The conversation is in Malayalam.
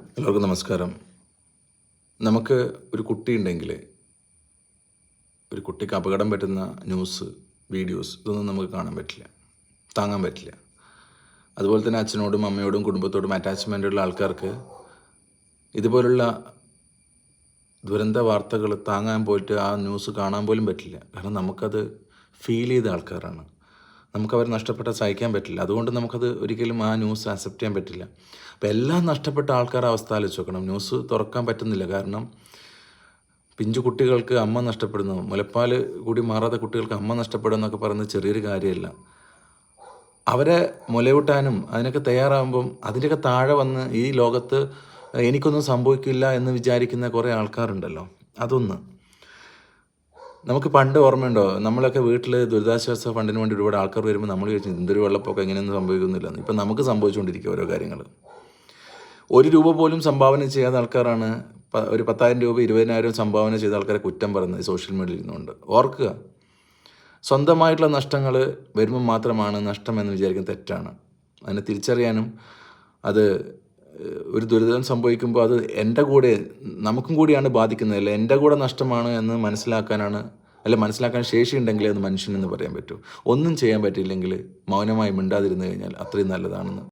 എല്ലാവർക്കും നമസ്കാരം. നമുക്ക് ഒരു കുട്ടി ഉണ്ടെങ്കിൽ ഒരു കുട്ടിക്ക് അപകടം പറ്റുന്ന ന്യൂസ് വീഡിയോസ് ഇതൊന്നും നമുക്ക് കാണാൻ പറ്റില്ല താങ്ങാൻ പറ്റില്ല. അതുപോലെ തന്നെ അച്ഛനോടും അമ്മയോടും കുടുംബത്തോടും അറ്റാച്ച്മെന്റ് ഉള്ള ആൾക്കാർക്ക് ഇതുപോലുള്ള ദുരന്ത വാർത്തകൾ താങ്ങാൻ പോയിട്ട് ആ ന്യൂസ് കാണാൻ പോലും പറ്റില്ല. കാരണം നമുക്കത് ഫീൽ ചെയ്ത ആൾക്കാരാണ്. നമുക്കവർ നഷ്ടപ്പെട്ട സഹിക്കാൻ പറ്റില്ല. അതുകൊണ്ട് നമുക്കത് ഒരിക്കലും ആ ന്യൂസ് അക്സെപ്റ്റ് ചെയ്യാൻ പറ്റില്ല. അപ്പോൾ എല്ലാം നഷ്ടപ്പെട്ട ആൾക്കാരുടെ അവസ്ഥ ആലോചിച്ച് നോക്കണം. ന്യൂസ് തുറക്കാൻ പറ്റുന്നില്ല. കാരണം പിഞ്ചു കുട്ടികൾക്ക് അമ്മ നഷ്ടപ്പെടുന്നു. മുലപ്പാൽ കൂടി മാറാത്ത കുട്ടികൾക്ക് അമ്മ നഷ്ടപ്പെടുക എന്നൊക്കെ പറയുന്നത് ചെറിയൊരു കാര്യമല്ല. അവരെ മുലയൂട്ടാനും അതിനൊക്കെ തയ്യാറാകുമ്പം അതിന്റെയൊക്കെ താഴെ വന്ന് ഈ ലോകത്ത് എനിക്കൊന്നും സംഭവിക്കില്ല എന്ന് വിചാരിക്കുന്ന കുറേ ആൾക്കാരുണ്ടല്ലോ. അതൊന്ന്. നമുക്ക് പണ്ട് ഓർമ്മയുണ്ടോ? നമ്മളൊക്കെ വീട്ടിൽ ദുരിതാശ്വാസ ഫണ്ടിന് വേണ്ടി ഒരുപാട് ആൾക്കാർ വരുമ്പോൾ നമ്മൾ ചോദിച്ചു എന്തൊരു വെള്ളപ്പൊക്കം എങ്ങനെയൊന്നും സംഭവിക്കുന്നില്ല ഇപ്പം നമുക്ക് സംഭവിച്ചുകൊണ്ടിരിക്കുക ഓരോ കാര്യങ്ങൾ ഒരു രൂപ പോലും സംഭാവന ചെയ്യാത്ത ആൾക്കാരാണ് ഒരു പത്തായിരം രൂപ ഇരുപതിനായിരം സംഭാവന ചെയ്ത ആൾക്കാരെ കുറ്റം പറയുന്നത് സോഷ്യൽ മീഡിയയിൽ ഇരുന്നുകൊണ്ട്. ഓർക്കുക സ്വന്തമായിട്ടുള്ള നഷ്ടങ്ങൾ വരുമ്പോൾ മാത്രമാണ് നഷ്ടമെന്ന് വിചാരിക്കുന്നത് തെറ്റാണ്. അതിനെ തിരിച്ചറിയാനും അത് ഒരു ദുരിതം സംഭവിക്കുമ്പോൾ അത് എന്റെ കൂടെ നമുക്കും കൂടിയാണ് ബാധിക്കുന്നത് അല്ലെ? എന്റെ കൂടെ നഷ്ടമാണ് എന്ന് മനസ്സിലാക്കാനാണ് അല്ല മനസ്സിലാക്കാൻ ശേഷിയുണ്ടെങ്കിലേ അത് മനുഷ്യനെന്ന് പറയാൻ പറ്റൂ. ഒന്നും ചെയ്യാൻ പറ്റിയില്ലെങ്കിൽ മൗനമായി മിണ്ടാതിരുന്നു കഴിഞ്ഞാൽ അത്രയും നല്ലതാണെന്ന്